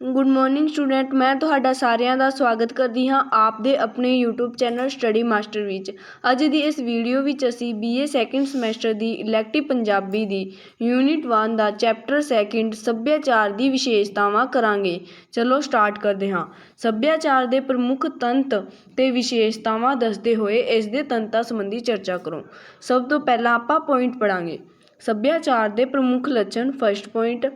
Good morning student ਮੈਂ ਤੁਹਾਡਾ ਸਾਰਿਆਂ ਦਾ ਸਵਾਗਤ ਕਰਦੀ ਹਾਂ ਆਪ ਦੇ ਆਪਣੇ YouTube ਚੈਨਲ ਸਟੱਡੀ ਮਾਸਟਰ ਵਿੱਚ। ਅੱਜ ਦੀ ਇਸ ਵੀਡੀਓ ਵਿੱਚ ਅਸੀਂ BA ਸੈਕਿੰਡ ਸਮੈਸਟਰ ਦੀ ਇਲੈਕਟਿਵ ਪੰਜਾਬੀ ਦੀ ਯੂਨਿਟ 1 ਦਾ ਚੈਪਟਰ ਸੈਕਿੰਡ ਸੱਭਿਆਚਾਰ ਦੀ ਵਿਸ਼ੇਸ਼ਤਾਵਾਂ ਕਰਾਂਗੇ। ਚਲੋ ਸਟਾਰਟ ਕਰਦੇ ਹਾਂ। ਸੱਭਿਆਚਾਰ ਦੇ ਪ੍ਰਮੁੱਖ ਤੰਤ ਤੇ ਵਿਸ਼ੇਸ਼ਤਾਵਾਂ ਦੱਸਦੇ ਹੋਏ ਇਸ ਦੇ ਤੰਤਾਂ ਸੰਬੰਧੀ ਚਰਚਾ ਕਰੋ। ਸਭ ਤੋਂ ਪਹਿਲਾਂ ਆਪਾਂ ਪੁਆਇੰਟ ਪੜਾਂਗੇ ਸੱਭਿਆਚਾਰ ਦੇ ਪ੍ਰਮੁੱਖ ਲੱਛਣ ਫਸਟ ਪੁਆਇੰਟ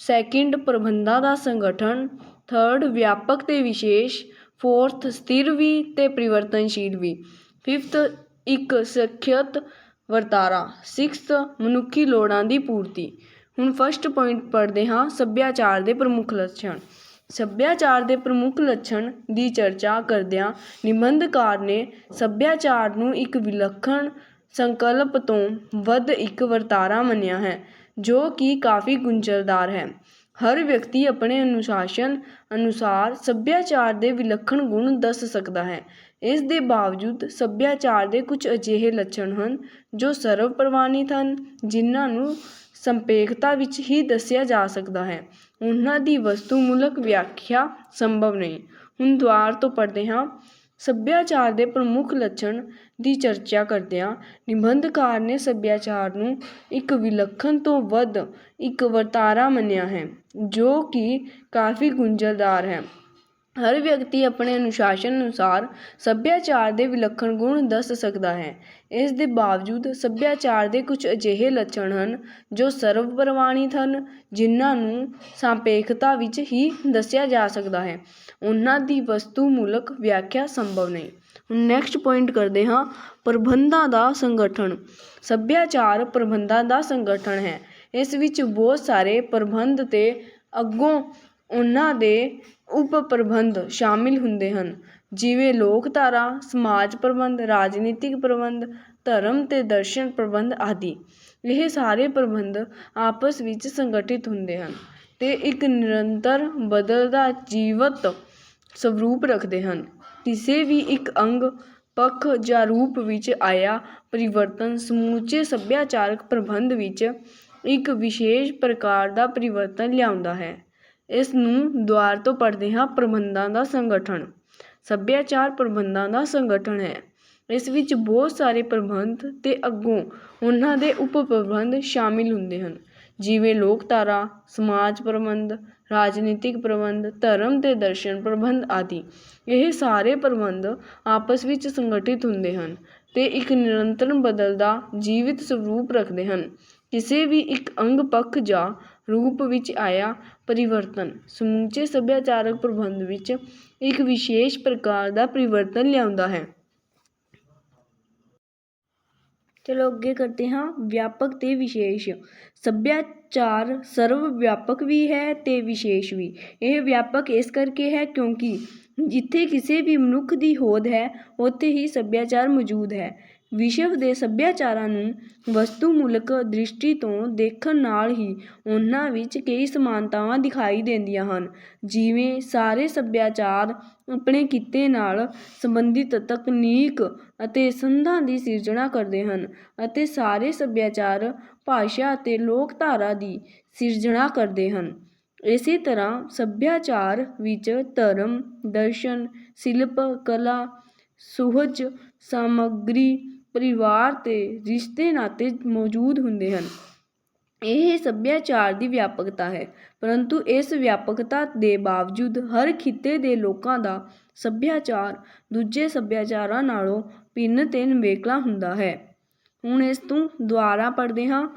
ਸੈਕਿੰਡ ਪ੍ਰਬੰਧਾਂ ਦਾ ਸੰਗਠਨ ਥਰਡ ਵਿਆਪਕ ਤੇ ਵਿਸ਼ੇਸ਼ ਫੋਰਥ ਸਥਿਰ ਵੀ ਤੇ ਪਰਿਵਰਤਨਸ਼ੀਲ ਵੀ ਫਿਫਥ ਇੱਕ ਸੁਰੱਖਿਅਤ ਵਰਤਾਰਾ ਸਿਕਸਥ ਮਨੁੱਖੀ ਲੋੜਾਂ ਦੀ ਪੂਰਤੀ। ਹੁਣ ਫਸਟ ਪੁਆਇੰਟ ਪੜ੍ਹਦੇ ਹਾਂ ਸੱਭਿਆਚਾਰ ਦੇ ਪ੍ਰਮੁੱਖ ਲੱਛਣ। ਸੱਭਿਆਚਾਰ ਦੇ ਪ੍ਰਮੁੱਖ ਲੱਛਣ ਦੀ ਚਰਚਾ ਕਰਦਿਆਂ ਨਿਬੰਧਕਾਰ ਨੇ ਸੱਭਿਆਚਾਰ ਨੂੰ ਇੱਕ ਵਿਲੱਖਣ ਸੰਕਲਪ ਤੋਂ ਵੱਧ ਇੱਕ ਵਰਤਾਰਾ ਮੰਨਿਆ ਹੈ। ਜੋ ਕਿ ਕਾਫੀ ਗੁੰਝਲਦਾਰ ਹੈ। ਹਰ ਵਿਅਕਤੀ ਆਪਣੇ ਅਨੁਸ਼ਾਸਨ ਅਨੁਸਾਰ ਸੱਭਿਆਚਾਰ ਦੇ ਵਿਲੱਖਣ ਗੁਣ ਦੱਸ ਸਕਦਾ ਹੈ। ਇਸ ਦੇ ਬਾਵਜੂਦ ਸੱਭਿਆਚਾਰ ਦੇ ਕੁਝ ਅਜਿਹੇ ਲੱਛਣ ਹਨ ਜੋ ਸਰਵ ਪ੍ਰਵਾਨਿਤ ਹਨ, ਜਿਨ੍ਹਾਂ ਨੂੰ ਸੰਪੇਖਤਾ ਵਿੱਚ ਹੀ ਦੱਸਿਆ ਜਾ ਸਕਦਾ ਹੈ। ਉਹਨਾਂ ਦੀ ਵਸਤੂਮੂਲਕ ਵਿਆਖਿਆ ਸੰਭਵ ਨਹੀਂ। ਹੁਣ ਦੁਆਰ ਤੋਂ ਪੜ੍ਹਦੇ ਹਾਂ। ਸੱਭਿਆਚਾਰ ਦੇ ਪ੍ਰਮੁੱਖ ਲੱਛਣ ਦੀ ਚਰਚਾ ਕਰਦਿਆਂ ਨਿਬੰਧਕਾਰ ਨੇ ਸੱਭਿਆਚਾਰ ਨੂੰ ਇੱਕ ਵਿਲੱਖਣ ਤੋਂ ਵੱਧ ਇੱਕ ਵਰਤਾਰਾ ਮੰਨਿਆ ਹੈ, ਜੋ ਕਿ ਕਾਫੀ ਗੁੰਝਲਦਾਰ ਹੈ। ਹਰ ਵਿਅਕਤੀ ਆਪਣੇ ਅਨੁਸ਼ਾਸਨ ਅਨੁਸਾਰ ਸੱਭਿਆਚਾਰ ਦੇ ਵਿਲੱਖਣ ਗੁਣ ਦੱਸ ਸਕਦਾ ਹੈ। ਇਸ ਦੇ ਬਾਵਜੂਦ ਸੱਭਿਆਚਾਰ ਦੇ ਕੁਝ ਅਜਿਹੇ ਲੱਛਣ ਹਨ ਜੋ ਸਰਵ ਪ੍ਰਵਾਨਿਤ ਹਨ, ਜਿਨ੍ਹਾਂ ਨੂੰ ਸਾਪੇਖਤਾ ਵਿੱਚ ਹੀ ਦੱਸਿਆ ਜਾ ਸਕਦਾ ਹੈ। ਉਹਨਾਂ ਦੀ ਵਸਤੂ ਮੂਲਕ ਵਿਆਖਿਆ ਸੰਭਵ ਨਹੀਂ। ਹੁਣ ਨੈਕਸਟ ਪੁਆਇੰਟ ਕਰਦੇ ਹਾਂ, ਪ੍ਰਬੰਧਾਂ ਦਾ ਸੰਗਠਨ। ਸੱਭਿਆਚਾਰ ਪ੍ਰਬੰਧਾਂ ਦਾ ਸੰਗਠਨ ਹੈ। ਇਸ ਵਿੱਚ ਬਹੁਤ ਸਾਰੇ ਪ੍ਰਬੰਧ ਅਤੇ ਅੱਗੋਂ ਉਹਨਾਂ ਦੇ ਉਪ ਪ੍ਰਬੰਧ ਸ਼ਾਮਿਲ ਹੁੰਦੇ ਹਨ। ਜਿਵੇਂ ਲੋਕਧਾਰਾ, ਸਮਾਜ ਪ੍ਰਬੰਧ, ਰਾਜਨੀਤਿਕ ਪ੍ਰਬੰਧ, ਧਰਮ ਅਤੇ ਦਰਸ਼ਨ ਪ੍ਰਬੰਧ ਆਦਿ। ਇਹ ਸਾਰੇ ਪ੍ਰਬੰਧ ਆਪਸ ਵਿੱਚ ਸੰਗਠਿਤ ਹੁੰਦੇ ਹਨ ਅਤੇ ਇੱਕ ਨਿਰੰਤਰ ਬਦਲਦਾ ਜੀਵਤ ਸਵਰੂਪ ਰੱਖਦੇ ਹਨ। ਕਿਸੇ ਵੀ ਇੱਕ ਅੰਗ, ਪੱਖ ਜਾਂ ਰੂਪ ਵਿੱਚ ਆਇਆ ਪਰਿਵਰਤਨ ਸਮੁੱਚੇ ਸੱਭਿਆਚਾਰਕ ਪ੍ਰਬੰਧ ਵਿੱਚ ਇੱਕ ਵਿਸ਼ੇਸ਼ ਪ੍ਰਕਾਰ ਦਾ ਪਰਿਵਰਤਨ ਲਿਆਉਂਦਾ ਹੈ। ਇਸ ਨੂੰ ਦੁਆਰ ਤੋਂ ਪੜ੍ਹਦੇ ਹਾਂ ਪ੍ਰਬੰਧਾਂ ਦਾ ਸੰਗਠਨ। ਸੱਭਿਆਚਾਰ ਪ੍ਰਬੰਧਾਂ ਦਾ ਸੰਗਠਨ ਹੈ। ਇਸ ਵਿੱਚ ਬਹੁਤ ਸਾਰੇ ਪ੍ਰਬੰਧ ਤੇ ਅੱਗੋਂ ਉਹਨਾਂ ਦੇ ਉਪ ਪ੍ਰਬੰਧ ਸ਼ਾਮਿਲ ਹੁੰਦੇ ਹਨ। ਜਿਵੇਂ ਲੋਕਧਾਰਾ, ਸਮਾਜ ਪ੍ਰਬੰਧ, ਰਾਜਨੀਤਿਕ ਪ੍ਰਬੰਧ, ਧਰਮ ਤੇ ਦਰਸ਼ਨ ਪ੍ਰਬੰਧ ਆਦਿ। ਇਹ ਸਾਰੇ ਪ੍ਰਬੰਧ ਆਪਸ ਵਿੱਚ ਸੰਗਠਿਤ ਹੁੰਦੇ ਹਨ ਤੇ ਇੱਕ ਨਿਰੰਤਰ ਬਦਲਦਾ ਜੀਵਿਤ ਸਰੂਪ ਰੱਖਦੇ ਹਨ। ਕਿਸੇ ਵੀ ਇੱਕ ਅੰਗ ਪੱਖ ਜਾਂ ਰੂਪ ਵਿੱਚ ਆਇਆ ਪਰਿਵਰਤਨ। ਸਮੁੱਚੇ ਸੱਭਿਆਚਾਰਕ ਪ੍ਰਬੰਧ ਵਿੱਚ ਇੱਕ ਵਿਸ਼ੇਸ਼ ਪ੍ਰਕਾਰ ਦਾ ਪਰਿਵਰਤਨ ਲਿਆਉਂਦਾ ਹੈ। ਚਲੋ ਅੱਗੇ ਕਰਦੇ ਹਾਂ ਵਿਆਪਕ ਤੇ ਵਿਸ਼ੇਸ਼। ਸੱਭਿਆਚਾਰ ਸਰਵ ਵਿਆਪਕ ਵੀ ਹੈ ਤੇ ਵਿਸ਼ੇਸ਼ ਵੀ। ਇਹ ਵਿਆਪਕ ਇਸ ਕਰਕੇ ਹੈ ਕਿਉਂਕਿ ਜਿੱਥੇ ਕਿਸੇ ਵੀ ਮਨੁੱਖ ਦੀ ਹੋਂਦ ਹੈ, ਉੱਥੇ ਹੀ ਸੱਭਿਆਚਾਰ ਮੌਜੂਦ ਹੈ। ਵਿਸ਼ਵ ਦੇ ਸੱਭਿਆਚਾਰਾਂ ਨੂੰ ਵਸਤੂਮੂਲਕ ਦ੍ਰਿਸ਼ਟੀ ਤੋਂ ਦੇਖਣ ਨਾਲ ਹੀ ਉਹਨਾਂ ਵਿੱਚ ਕਈ ਸਮਾਨਤਾਵਾਂ ਦਿਖਾਈ ਦਿੰਦੀਆਂ ਹਨ। ਜਿਵੇਂ ਸਾਰੇ ਸੱਭਿਆਚਾਰ ਆਪਣੇ ਕਿੱਤੇ ਨਾਲ ਸੰਬੰਧਿਤ ਤਕਨੀਕ ਅਤੇ ਸੰਦਾਂ ਦੀ ਸਿਰਜਣਾ ਕਰਦੇ ਹਨ ਅਤੇ ਸਾਰੇ ਸੱਭਿਆਚਾਰ ਭਾਸ਼ਾ ਅਤੇ ਲੋਕਧਾਰਾ ਦੀ ਸਿਰਜਣਾ ਕਰਦੇ ਹਨ। ਇਸੇ ਤਰ੍ਹਾਂ ਸੱਭਿਆਚਾਰ ਵਿੱਚ ਧਰਮ, ਦਰਸ਼ਨ, ਸ਼ਿਲਪ, ਕਲਾ, ਸੁਹਜ, ਸਮੱਗਰੀ ਪਰਿਵਾਰ ਤੇ ਰਿਸ਼ਤੇ ਨਾਤੇ ਮੌਜੂਦ ਹੁੰਦੇ ਹਨ। ਇਹ ਸੱਭਿਆਚਾਰ ਦੀ ਵਿਆਪਕਤਾ ਹੈ। ਪਰੰਤੂ ਇਸ ਵਿਆਪਕਤਾ ਦੇ ਬਾਵਜੂਦ ਹਰ ਖਿੱਤੇ ਦੇ ਲੋਕਾਂ ਦਾ ਸੱਭਿਆਚਾਰ ਦੂਜੇ ਸੱਭਿਆਚਾਰਾਂ ਨਾਲੋਂ ਭਿੰਨ ਤੇ ਨਿਵੇਕਲਾ ਹੁੰਦਾ ਹੈ। ਹੁਣ ਇਸ ਤੋਂ ਦੁਆਰਾ ਪੜ੍ਹਦੇ ਹਾਂ,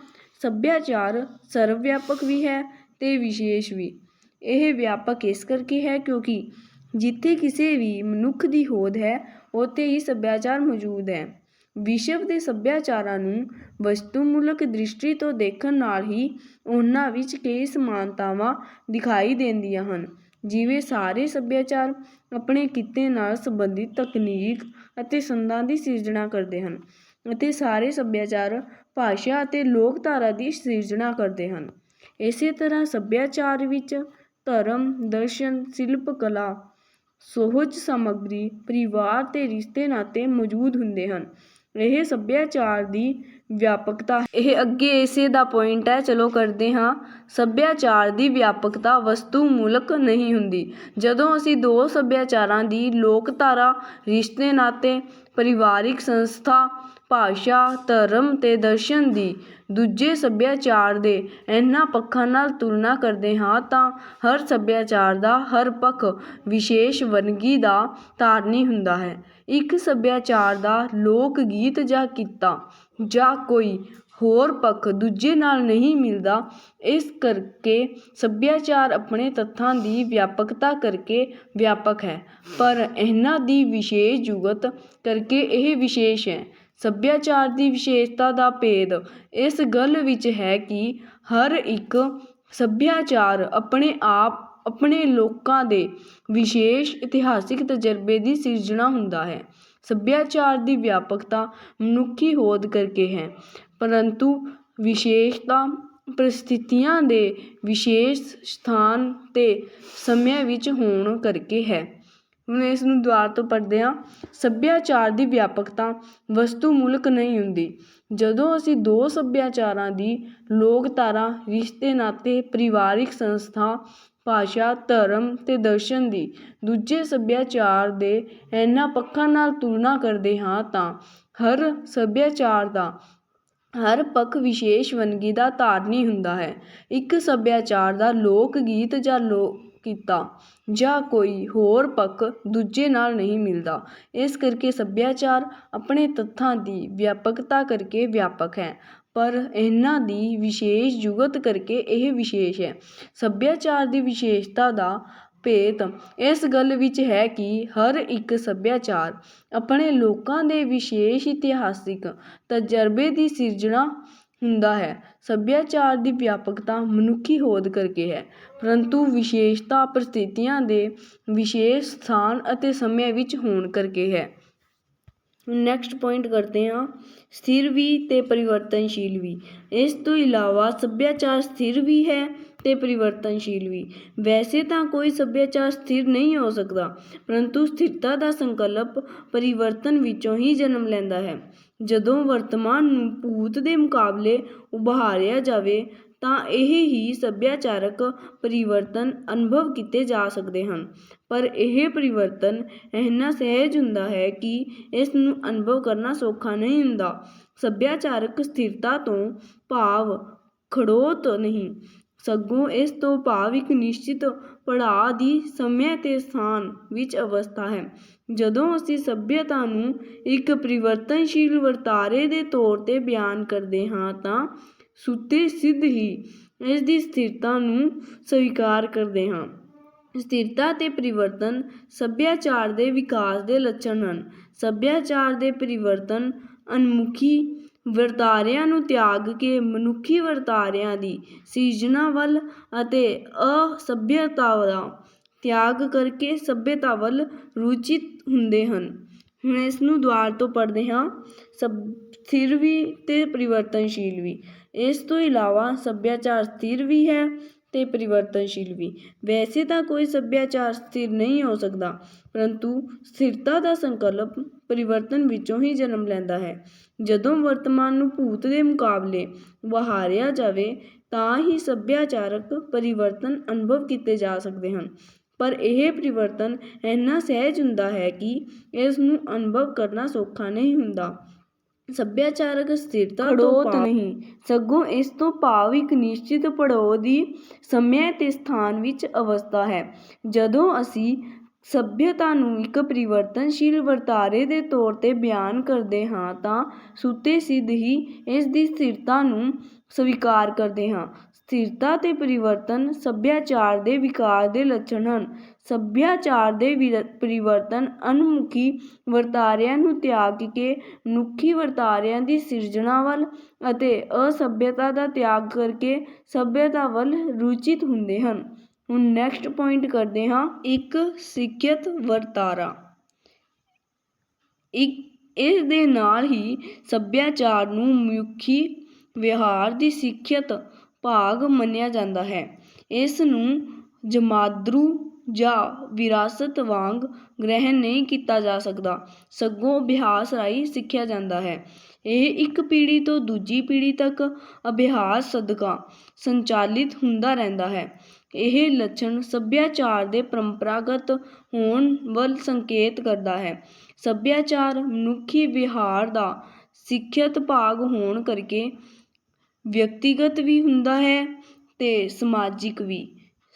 ਸੱਭਿਆਚਾਰ ਸਰਵ ਵਿਆਪਕ ਵੀ ਹੈ ਅਤੇ ਵਿਸ਼ੇਸ਼ ਵੀ। ਇਹ ਵਿਆਪਕ ਇਸ ਕਰਕੇ ਹੈ ਕਿਉਂਕਿ ਜਿੱਥੇ ਕਿਸੇ ਵੀ ਮਨੁੱਖ ਦੀ ਹੋਂਦ ਹੈ, ਉੱਥੇ ਹੀ ਸੱਭਿਆਚਾਰ ਮੌਜੂਦ ਹੈ। ਵਿਸ਼ਵ ਦੇ ਸੱਭਿਆਚਾਰਾਂ ਨੂੰ ਵਸਤੂਮੂਲਕ ਦ੍ਰਿਸ਼ਟੀ ਤੋਂ ਦੇਖਣ ਨਾਲ ਹੀ ਉਹਨਾਂ ਵਿੱਚ ਕਈ ਸਮਾਨਤਾਵਾਂ ਦਿਖਾਈ ਦਿੰਦੀਆਂ ਹਨ। ਜਿਵੇਂ ਸਾਰੇ ਸੱਭਿਆਚਾਰ ਆਪਣੇ ਕਿੱਤੇ ਨਾਲ ਸੰਬੰਧਿਤ ਤਕਨੀਕ ਅਤੇ ਸੰਦਾਂ ਦੀ ਸਿਰਜਣਾ ਕਰਦੇ ਹਨ ਅਤੇ ਸਾਰੇ ਸੱਭਿਆਚਾਰ ਭਾਸ਼ਾ ਅਤੇ ਲੋਕਧਾਰਾ ਦੀ ਸਿਰਜਣਾ ਕਰਦੇ ਹਨ। ਇਸੇ ਤਰ੍ਹਾਂ ਸੱਭਿਆਚਾਰ ਵਿੱਚ ਧਰਮ, ਦਰਸ਼ਨ, ਸ਼ਿਲਪ, ਕਲਾ, ਸੁਹਜ ਸਮੱਗਰੀ, ਪਰਿਵਾਰ ਤੇ ਰਿਸ਼ਤੇ ਨਾਤੇ ਮੌਜੂਦ ਹੁੰਦੇ ਹਨ। ਇਹ ਸੱਭਿਆਚਾਰ ਦੀ ਵਿਆਪਕਤਾ ਇਹ ਅੱਗੇ ਇਸੇ ਦਾ ਪੁਆਇੰਟ ਹੈ, ਚਲੋ ਕਰਦੇ ਹਾਂ। ਸੱਭਿਆਚਾਰ ਦੀ ਵਿਆਪਕਤਾ ਵਸਤੂ ਵਸਤੂਮੂਲਕ ਨਹੀਂ ਹੁੰਦੀ। ਜਦੋਂ ਅਸੀਂ ਦੋ ਸੱਭਿਆਚਾਰਾਂ ਦੀ ਲੋਕਧਾਰਾ ਰਿਸ਼ਤੇ ਨਾਤੇ ਪਰਿਵਾਰਿਕ ਸੰਸਥਾ ਭਾਸ਼ਾ, ਧਰਮ ਅਤੇ ਦਰਸ਼ਨ ਦੀ ਦੂਜੇ ਸੱਭਿਆਚਾਰ ਦੇ ਇਹਨਾਂ ਪੱਖਾਂ ਨਾਲ ਤੁਲਨਾ ਕਰਦੇ ਹਾਂ ਤਾਂ ਹਰ ਸੱਭਿਆਚਾਰ ਦਾ ਹਰ ਪੱਖ ਵਿਸ਼ੇਸ਼ ਵੰਨਗੀ ਦਾ ਧਾਰਨੀ ਹੁੰਦਾ ਹੈ। ਇੱਕ ਸੱਭਿਆਚਾਰ ਦਾ ਲੋਕ ਗੀਤ ਜਾਂ ਕਿੱਤਾ ਜਾਂ ਕੋਈ ਹੋਰ ਪੱਖ ਦੂਜੇ ਨਾਲ ਨਹੀਂ ਮਿਲਦਾ, ਇਸ ਕਰਕੇ ਸੱਭਿਆਚਾਰ ਆਪਣੇ ਤੱਥਾਂ ਦੀ ਵਿਆਪਕਤਾ ਕਰਕੇ ਵਿਆਪਕ ਹੈ। ਪਰ ਇਹਨਾਂ ਦੀ ਵਿਸ਼ੇਸ਼ ਜੁਗਤ ਕਰਕੇ ਇਹ ਵਿਸ਼ੇਸ਼ ਹੈ। ਸੱਭਿਆਚਾਰ ਦੀ ਵਿਸ਼ੇਸ਼ਤਾ ਦਾ ਭੇਦ ਇਸ ਗੱਲ ਵਿੱਚ ਹੈ ਕਿ ਹਰ ਇੱਕ ਸੱਭਿਆਚਾਰ ਆਪਣੇ ਆਪ, ਆਪਣੇ ਲੋਕਾਂ ਦੇ ਵਿਸ਼ੇਸ਼ ਇਤਿਹਾਸਿਕ ਤਜਰਬੇ ਦੀ ਸਿਰਜਣਾ ਹੁੰਦਾ ਹੈ। ਸੱਭਿਆਚਾਰ ਦੀ ਵਿਆਪਕਤਾ ਮਨੁੱਖੀ ਹੋਂਦ ਕਰਕੇ ਹੈ, ਪਰੰਤੂ ਵਿਸ਼ੇਸ਼ਤਾ ਪਰਿਸਥਿਤੀਆਂ ਦੇ ਵਿਸ਼ੇਸ਼ ਸਥਾਨ ਅਤੇ ਸਮੇਂ ਵਿੱਚ ਹੋਣ ਕਰਕੇ ਹੈ। ਇਸ ਨੂੰ ਦੁਆਰ ਤੋਂ ਪੜ੍ਹਦੇ ਹਾਂ ਸੱਭਿਆਚਾਰ ਦੀ ਵਿਆਪਕਤਾ ਵਸਤੂ ਵਸਤੂਮੂਲਕ ਨਹੀਂ ਹੁੰਦੀ। ਜਦੋਂ ਅਸੀਂ ਦੋ ਸੱਭਿਆਚਾਰਾਂ ਦੀ ਲੋਕਧਾਰਾ, ਰਿਸ਼ਤੇ, ਨਾਤੇ, ਪਰਿਵਾਰਿਕ ਸੰਸਥਾ, ਭਾਸ਼ਾ, ਧਰਮ ਤੇ ਦਰਸ਼ਨ ਦੀ ਦੂਜੇ ਸੱਭਿਆਚਾਰ ਦੇ ਇਹਨਾਂ ਪੱਖਾਂ ਨਾਲ ਤੁਲਨਾ ਕਰਦੇ ਹਾਂ ਤਾਂ ਹਰ ਸੱਭਿਆਚਾਰ ਦਾ, ਹਰ ਪੱਖ ਵਿਸ਼ੇਸ਼ ਵੰਨਗੀ ਦਾ ਧਾਰਨੀ ਹੁੰਦਾ ਹੈ। ਇੱਕ ਸੱਭਿਆਚਾਰ ਦਾ ਲੋਕ ਗੀਤ ਜਾਂ ਲੋਕ ਕਿੱਤਾ ਜਾਂ ਕੋਈ ਹੋਰ ਪੱਖ ਦੂਜੇ ਨਾਲ ਨਹੀਂ ਮਿਲਦਾ। ਇਸ ਕਰਕੇ ਸੱਭਿਆਚਾਰ ਆਪਣੇ ਤੱਥਾਂ ਦੀ ਵਿਆਪਕਤਾ ਕਰਕੇ ਵਿਆਪਕ ਹੈ, ਪਰ ਇਹਨਾਂ ਦੀ ਵਿਸ਼ੇਸ਼ ਜੁਗਤ ਕਰਕੇ ਇਹ ਵਿਸ਼ੇਸ਼ ਹੈ। ਸੱਭਿਆਚਾਰ ਦੀ ਵਿਸ਼ੇਸ਼ਤਾ ਦਾ ਭੇਤ ਇਸ ਗੱਲ ਵਿੱਚ ਹੈ ਕਿ ਹਰ ਇੱਕ ਸੱਭਿਆਚਾਰ ਆਪਣੇ ਲੋਕਾਂ ਦੇ ਵਿਸ਼ੇਸ਼ ਇਤਿਹਾਸਿਕ ਤਜਰਬੇ ਦੀ ਸਿਰਜਣਾ ਹੁੰਦਾ ਹੈ। ਸੱਭਿਆਚਾਰ ਦੀ ਵਿਆਪਕਤਾ ਮਨੁੱਖੀ ਹੋਂਦ ਕਰਕੇ ਹੈ। ਪਰੰਤੂ ਵਿਸ਼ੇਸ਼ਤਾ ਪਰਿਸਥਿਤੀਆਂ ਦੇ ਵਿਸ਼ੇਸ਼ ਸਥਾਨ ਅਤੇ ਸਮੇਂ ਵਿੱਚ ਹੋਣ ਕਰਕੇ ਹੈ। ਨੈਕਸਟ ਪੁਆਇੰਟ ਕਰਦੇ ਹਾਂ। ਸਥਿਰ ਵੀ ਤੇ ਪਰਿਵਰਤਨਸ਼ੀਲ ਵੀ। ਇਸ ਤੋਂ ਇਲਾਵਾ ਸੱਭਿਆਚਾਰ ਸਥਿਰ ਵੀ ਹੈ ਤੇ ਪਰਿਵਰਤਨਸ਼ੀਲ ਵੀ। ਵੈਸੇ ਤਾਂ ਕੋਈ ਸੱਭਿਆਚਾਰ ਸਥਿਰ ਨਹੀਂ ਹੋ ਸਕਦਾ, ਪਰੰਤੂ ਸਥਿਰਤਾ ਦਾ ਸੰਕਲਪ ਪਰਿਵਰਤਨ ਵਿੱਚੋਂ ਹੀ ਜਨਮ ਲੈਂਦਾ ਹੈ। ਜਦੋਂ ਵਰਤਮਾਨ ਨੂੰ ਭੂਤ ਦੇ ਮੁਕਾਬਲੇ ਉਭਾਰਿਆ ਜਾਵੇ, ਤਾਂ ਇਹ ਹੀ ਸੱਭਿਆਚਾਰਕ ਪਰਿਵਰਤਨ ਅਨੁਭਵ ਕੀਤੇ ਜਾ ਸਕਦੇ ਹਨ। ਪਰ ਇਹ ਪਰਿਵਰਤਨ ਇੰਨਾ ਸਹਿਜ ਹੁੰਦਾ ਹੈ ਕਿ ਇਸ ਨੂੰ ਅਨੁਭਵ ਕਰਨਾ ਸੌਖਾ ਨਹੀਂ ਹੁੰਦਾ। ਸੱਭਿਆਚਾਰਕ ਸਥਿਰਤਾ ਤੋਂ ਭਾਵ ਖੜੋਤ ਨਹੀਂ। ਸਗੋਂ ਇਸ ਤੋਂ ਭਾਵ ਇੱਕ ਨਿਸ਼ਚਿਤ ਪੜਾਅ ਦੀ ਸਮੇਂ ਤੇ ਸਥਾਨ ਵਿੱਚ ਅਵਸਥਾ ਹੈ। ਜਦੋਂ ਅਸੀਂ ਸੱਭਿਅਤਾ ਨੂੰ ਇੱਕ ਪਰਿਵਰਤਨਸ਼ੀਲ ਵਰਤਾਰੇ ਦੇ ਤੌਰ ਤੇ ਬਿਆਨ ਕਰਦੇ ਹਾਂ ਤਾਂ ਸੁੱਤੇ ਸਿੱਧ ਹੀ ਇਸ ਦੀ ਸਥਿਰਤਾ ਨੂੰ ਸਵੀਕਾਰ ਕਰਦੇ ਹਾਂ। ਸਥਿਰਤਾ ਤੇ ਪਰਿਵਰਤਨ ਸੱਭਿਆਚਾਰ ਦੇ ਵਿਕਾਸ ਦੇ ਲੱਛਣ ਹਨ। ਸੱਭਿਆਚਾਰ ਦੇ ਪਰਿਵਰਤਨ ਅਨਮੁਖੀ ਵਰਤਾਰਿਆਂ ਨੂੰ ਤਿਆਗ ਕੇ ਮਨੁੱਖੀ ਵਰਤਾਰਿਆਂ ਦੀ ਸਿਰਜਣਾ ਵੱਲ ਅਤੇ ਅਸੱਭਿਅਤਾ ਦਾ ਤਿਆਗ ਕਰਕੇ ਸੱਭਿਅਤਾ ਵੱਲ ਰੁਚਿਤ ਹੁੰਦੇ ਹਨ। ਹੁਣ ਇਸ ਨੂੰ ਦੁਆਰ ਤੋਂ ਪੜ੍ਹਦੇ ਹਾਂ। ਸਭ, ਸਥਿਰ ਵੀ ਅਤੇ ਪਰਿਵਰਤਨਸ਼ੀਲ ਵੀ। ਇਸ ਤੋਂ ਇਲਾਵਾ ਸੱਭਿਆਚਾਰ ਸਥਿਰ ਵੀ ਹੈ ਅਤੇ ਪਰਿਵਰਤਨਸ਼ੀਲ ਵੀ। ਵੈਸੇ ਤਾਂ ਕੋਈ ਸੱਭਿਆਚਾਰ ਸਥਿਰ ਨਹੀਂ ਹੋ ਸਕਦਾ, ਪਰੰਤੂ ਸਥਿਰਤਾ ਦਾ ਸੰਕਲਪ ਪਰਿਵਰਤਨ ਵਿੱਚੋਂ ਹੀ ਜਨਮ ਲੈਂਦਾ ਹੈ। ਜਦੋਂ ਵਰਤਮਾਨ ਨੂੰ ਭੂਤ ਦੇ ਮੁਕਾਬਲੇ ਵਹਾਰਿਆ ਜਾਵੇ ਤਾਂ ਹੀ ਸੱਭਿਆਚਾਰਕ ਪਰਿਵਰਤਨ ਅਨੁਭਵ ਕੀਤੇ ਜਾ ਸਕਦੇ ਹਨ। ਪਰ ਇਹ ਪਰਿਵਰਤਨ ਇੰਨਾ ਸਹਿਜ ਹੁੰਦਾ ਹੈ ਕਿ ਇਸ ਨੂੰ ਅਨੁਭਵ ਕਰਨਾ ਸੌਖਾ ਨਹੀਂ ਹੁੰਦਾ। ਸੱਭਿਆਚਾਰਕ ਸਥਿਰਤਾ ਖੜੋਤ ਨਹੀਂ ਸਗੋਂ ਇਸ ਤੋਂ ਭਾਵ ਇੱਕ ਨਿਸ਼ਚਿਤ ਪੜਾਅ ਦੀ ਸਮੇਂ ਤੇ ਸਥਾਨ ਵਿੱਚ ਅਵਸਥਾ ਹੈ। ਜਦੋਂ ਅਸੀਂ ਸੱਭਿਅਤਾ ਨੂੰ ਇੱਕ ਪਰਿਵਰਤਨਸ਼ੀਲ ਵਰਤਾਰੇ ਦੇ ਤੌਰ ਤੇ ਬਿਆਨ ਕਰਦੇ ਹਾਂ ਤਾਂ ਸੁੱਤੇ ਸਿੱਧ ਹੀ ਇਸ ਦੀ ਸਥਿਰਤਾ ਨੂੰ ਸਵੀਕਾਰ ਕਰਦੇ ਹਾਂ। ਸਥਿਰਤਾ ਤੇ ਪਰਿਵਰਤਨ ਸੱਭਿਆਚਾਰ ਦੇ ਵਿਕਾਸ ਦੇ ਲੱਛਣ ਹਨ। ਸੱਭਿਆਚਾਰ ਦੇ ਪਰਿਵਰਤਨ ਅਣਮੁਖੀ ਵਰਤਾਰਿਆਂ ਨੂੰ ਤਿਆਗ ਕੇ ਮਨੁੱਖੀ ਵਰਤਾਰਿਆਂ ਦੀ ਸਿਰਜਣਾ ਵੱਲ ਅਤੇ ਅਸੱਭਿਅਤਾ ਦਾ ਤਿਆਗ ਕਰਕੇ ਸੱਭਿਅਤਾ ਵੱਲ ਰੁਚਿਤ ਹੁੰਦੇ ਹਨ। ਹੁਣ ਨੈਕਸਟ ਪੁਆਇੰਟ ਕਰਦੇ ਹਾਂ, ਇੱਕ ਸਿੱਖਿਅਤ ਵਰਤਾਰਾ। ਇੱਕ ਇਸ ਦੇ ਨਾਲ ਹੀ ਸੱਭਿਆਚਾਰ ਨੂੰ ਮਨੁੱਖੀ ਵਿਵਹਾਰ ਦੀ ਸਿੱਖਿਅਤ ਭਾਗ ਮੰਨਿਆ ਜਾਂਦਾ ਹੈ। ਇਸ ਨੂੰ ਜਮਾਦਰੂ ਜਾਂ ਵਿਰਾਸਤ ਵਾਂਗ ਗ੍ਰਹਿਣ ਨਹੀਂ ਕੀਤਾ ਜਾ ਸਕਦਾ। ਸਗੋਂ ਅਭਿਆਸ ਰਾਹੀਂ ਸਿੱਖਿਆ ਜਾਂਦਾ ਹੈ। ਇਹ ਇੱਕ ਪੀੜ੍ਹੀ ਤੋਂ ਦੂਜੀ ਪੀੜ੍ਹੀ ਤੱਕ ਅਭਿਆਸ ਸਦਕਾ ਸੰਚਾਲਿਤ ਹੁੰਦਾ ਰਹਿੰਦਾ ਹੈ। ਇਹ ਲੱਛਣ ਸੱਭਿਆਚਾਰ ਦੇ ਪਰੰਪਰਾਗਤ ਹੋਣ ਵੱਲ ਸੰਕੇਤ ਕਰਦਾ ਹੈ। ਸੱਭਿਆਚਾਰ ਮਨੁੱਖੀ ਵਿਹਾਰ ਦਾ ਸਿੱਖਿਅਤ ਭਾਗ ਹੋਣ ਕਰਕੇ ਵਿਅਕਤੀਗਤ ਵੀ ਹੁੰਦਾ ਹੈ ਤੇ ਸਮਾਜਿਕ ਵੀ।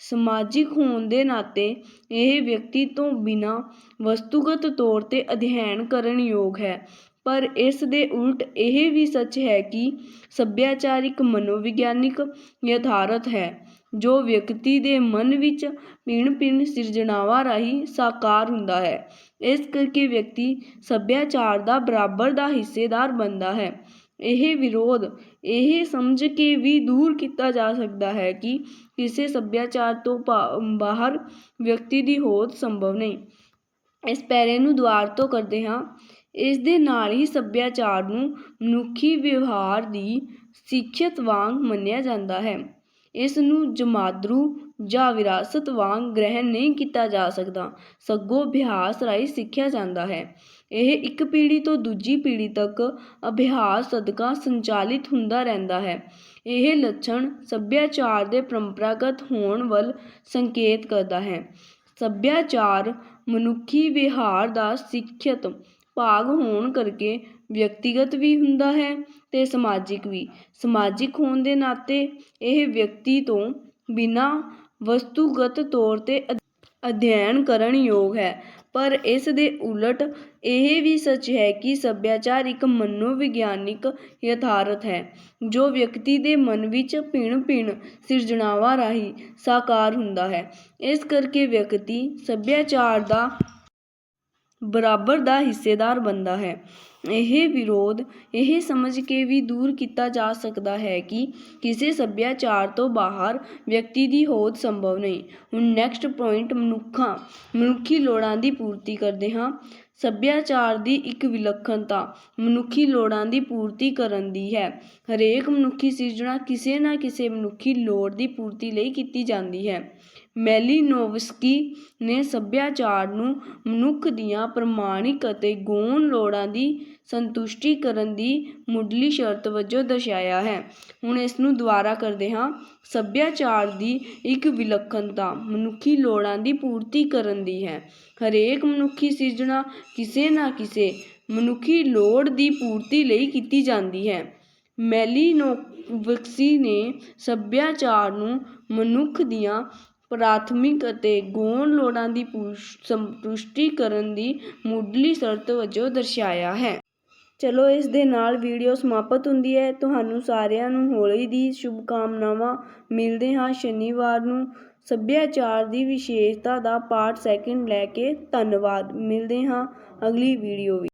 ਸਮਾਜਿਕ ਹੋਣ ਦੇ ਨਾਤੇ ਇਹ ਵਿਅਕਤੀ ਤੋਂ ਬਿਨਾਂ ਵਸਤੂਗਤ ਤੌਰ ਤੇ ਅਧਿਐਨ ਕਰਨ ਯੋਗ ਹੈ। ਪਰ ਇਸ ਦੇ ਉਲਟ ਇਹ ਵੀ ਸੱਚ ਹੈ ਕਿ ਸੱਭਿਆਚਾਰ ਇੱਕ ਮਨੋਵਿਗਿਆਨਿਕ ਯਥਾਰਥ ਹੈ। ਜੋ ਵਿਅਕਤੀ ਦੇ ਮਨ ਵਿੱਚ ਭਿੰਨ ਭਿੰਨ ਸਿਰਜਣਾਵਾਂ ਰਾਹੀਂ ਸਾਕਾਰ ਹੁੰਦਾ ਹੈ। ਇਸ ਕਰਕੇ ਵਿਅਕਤੀ ਸੱਭਿਆਚਾਰ ਦਾ ਬਰਾਬਰ ਦਾ ਹਿੱਸੇਦਾਰ ਬਣਦਾ ਹੈ। ਇਹ ਵਿਰੋਧ ਇਹ ਸਮਝ ਕੇ ਵੀ ਦੂਰ ਕੀਤਾ ਜਾ ਸਕਦਾ ਹੈ ਕਿ ਕਿਸੇ ਸੱਭਿਆਚਾਰ ਤੋਂ ਬਾਹਰ ਵਿਅਕਤੀ ਦੀ ਹੋਂਦ ਸੰਭਵ ਨਹੀਂ। ਇਸ ਪੈਰੇ ਨੂੰ ਦੁਆਰ ਤੋਂ ਕਰਦੇ ਹਾਂ। ਇਸ ਦੇ ਨਾਲ ਹੀ ਸੱਭਿਆਚਾਰ ਨੂੰ ਮਨੁੱਖੀ ਵਿਵਹਾਰ ਦੀ ਸਿੱਖਿਅਤ ਵਾਂਗ ਮੰਨਿਆ ਜਾਂਦਾ ਹੈ। ਇਸ ਨੂੰ ਜਮਾਦਰੂ ਜਾਂ ਵਿਰਾਸਤ ਵਾਂਗ ਗ੍ਰਹਿਣ ਨਹੀਂ ਕੀਤਾ ਜਾ ਸਕਦਾ। ਸਗੋਂ ਅਭਿਆਸ ਰਾਹੀਂ ਸਿੱਖਿਆ ਜਾਂਦਾ ਹੈ। ਇਹ ਇੱਕ ਪੀੜ੍ਹੀ ਤੋਂ ਦੂਜੀ ਪੀੜ੍ਹੀ ਤੱਕ ਅਭਿਆਸ ਸਦਕਾ ਸੰਚਾਲਿਤ ਹੁੰਦਾ ਰਹਿੰਦਾ ਹੈ। ਇਹ ਲੱਛਣ ਸੱਭਿਆਚਾਰ ਦੇ ਪਰੰਪਰਾਗਤ ਹੋਣ ਵੱਲ ਸੰਕੇਤ ਕਰਦਾ ਹੈ। ਸੱਭਿਆਚਾਰ ਮਨੁੱਖੀ ਵਿਹਾਰ ਦਾ ਸਿੱਖਿਅਤ ਭਾਗ ਹੋਣ ਕਰਕੇ ਵਿਅਕਤੀਗਤ ਵੀ ਹੁੰਦਾ ਹੈ ਤੇ ਸਮਾਜਿਕ ਵੀ। ਸਮਾਜਿਕ ਹੋਣ ਦੇ ਨਾਤੇ ਇਹ ਵਿਅਕਤੀ ਤੋਂ ਬਿਨਾਂ ਵਸਤੂਗਤ ਤੌਰ ਤੇ ਅਧਿਐਨ ਕਰਨ ਯੋਗ ਹੈ। ਪਰ ਇਸ ਦੇ ਉਲਟ ਇਹ ਵੀ ਸੱਚ ਹੈ ਕਿ ਸੱਭਿਆਚਾਰ ਇੱਕ ਮਨੋਵਿਗਿਆਨਿਕ ਯਥਾਰਥ ਹੈ, ਜੋ ਵਿਅਕਤੀ ਦੇ ਮਨ ਵਿੱਚ ਭਿੰਨ ਭਿੰਨ ਸਿਰਜਣਾਵਾਂ ਰਾਹੀਂ ਸਾਕਾਰ ਹੁੰਦਾ ਹੈ। ਇਸ ਕਰਕੇ ਵਿਅਕਤੀ ਸੱਭਿਆਚਾਰ ਦਾ ਬਰਾਬਰ ਦਾ ਹਿੱਸੇਦਾਰ ਬਣਦਾ ਹੈ। ਇਹ ਵਿਰੋਧ ਇਹ ਸਮਝ ਕੇ ਵੀ ਦੂਰ ਕੀਤਾ ਜਾ ਸਕਦਾ ਹੈ ਕਿ ਕਿਸੇ ਸੱਭਿਆਚਾਰ ਤੋਂ ਬਾਹਰ ਵਿਅਕਤੀ ਦੀ ਹੋਂਦ ਸੰਭਵ ਨਹੀਂ। ਹੁਣ ਨੈਕਸਟ ਪੁਆਇੰਟ ਮਨੁੱਖਾਂ, ਮਨੁੱਖੀ ਲੋੜਾਂ ਦੀ ਪੂਰਤੀ ਕਰਦੇ ਹਾਂ। ਸੱਭਿਆਚਾਰ ਦੀ ਇੱਕ ਵਿਲੱਖਣਤਾ ਮਨੁੱਖੀ ਲੋੜਾਂ ਦੀ ਪੂਰਤੀ ਕਰਨ ਦੀ ਹੈ। ਹਰੇਕ ਮਨੁੱਖੀ ਸਿਰਜਣਾ ਕਿਸੇ ਨਾ ਕਿਸੇ ਮਨੁੱਖੀ ਲੋੜ ਦੀ ਪੂਰਤੀ ਲਈ ਕੀਤੀ ਜਾਂਦੀ ਹੈ। ਮੈਲੀਨੋਵਸਕੀ ਨੇ ਸੱਭਿਆਚਾਰ ਨੂੰ ਮਨੁੱਖ ਦੀਆਂ ਪ੍ਰਮਾਣਿਕ ਅਤੇ ਗੌਣ ਲੋੜਾਂ ਦੀ ਸੰਤੁਸ਼ਟੀ ਕਰਨ ਦੀ ਮੁੱਢਲੀ ਸ਼ਰਤ ਵਜੋਂ ਦਰਸਾਇਆ ਹੈ। ਹੁਣ ਇਸ ਨੂੰ ਦੁਬਾਰਾ ਕਰਦੇ ਹਾਂ। ਸੱਭਿਆਚਾਰ ਦੀ ਇੱਕ ਵਿਲੱਖਣਤਾ ਮਨੁੱਖੀ ਲੋੜਾਂ ਦੀ ਪੂਰਤੀ ਕਰਨ ਦੀ ਹੈ। ਹਰੇਕ ਮਨੁੱਖੀ ਸਿਰਜਣਾ ਕਿਸੇ ਨਾ ਕਿਸੇ ਮਨੁੱਖੀ ਲੋੜ ਦੀ ਪੂਰਤੀ ਲਈ ਕੀਤੀ ਜਾਂਦੀ ਹੈ। ਮੈਲੀਨੋਵਸਕੀ ਨੇ ਸੱਭਿਆਚਾਰ ਨੂੰ ਮਨੁੱਖ ਦੀਆਂ ਪ੍ਰਾਥਮਿਕ ਅਤੇ ਗੌਣ ਲੋੜਾਂ ਦੀ ਸੰਤੁਸ਼ਟੀ ਕਰਨ ਦੀ ਮੁੱਢਲੀ ਸ਼ਰਤ ਵਜੋਂ ਦਰਸਾਇਆ ਹੈ। ਚਲੋ, ਇਸ ਦੇ ਨਾਲ ਵੀਡੀਓ ਸਮਾਪਤ ਹੁੰਦੀ ਹੈ। ਤੁਹਾਨੂੰ ਸਾਰਿਆਂ ਨੂੰ ਹੋਲੀ ਦੀ ਸ਼ੁਭਕਾਮਨਾਵਾਂ ਮਿਲਦੇ ਹਾਂ ਸ਼ਨੀਵਾਰ ਨੂੰ। ਸੱਭਿਆਚਾਰ ਦੀ ਵਿਸ਼ੇਸ਼ਤਾ ਦਾ ਪਾਠ ਸੈਕਿੰਡ ਲੈ ਕੇ ਧੰਨਵਾਦ। ਮਿਲਦੇ ਹਾਂ ਅਗਲੀ ਵੀਡੀਓ ਵਿੱਚ।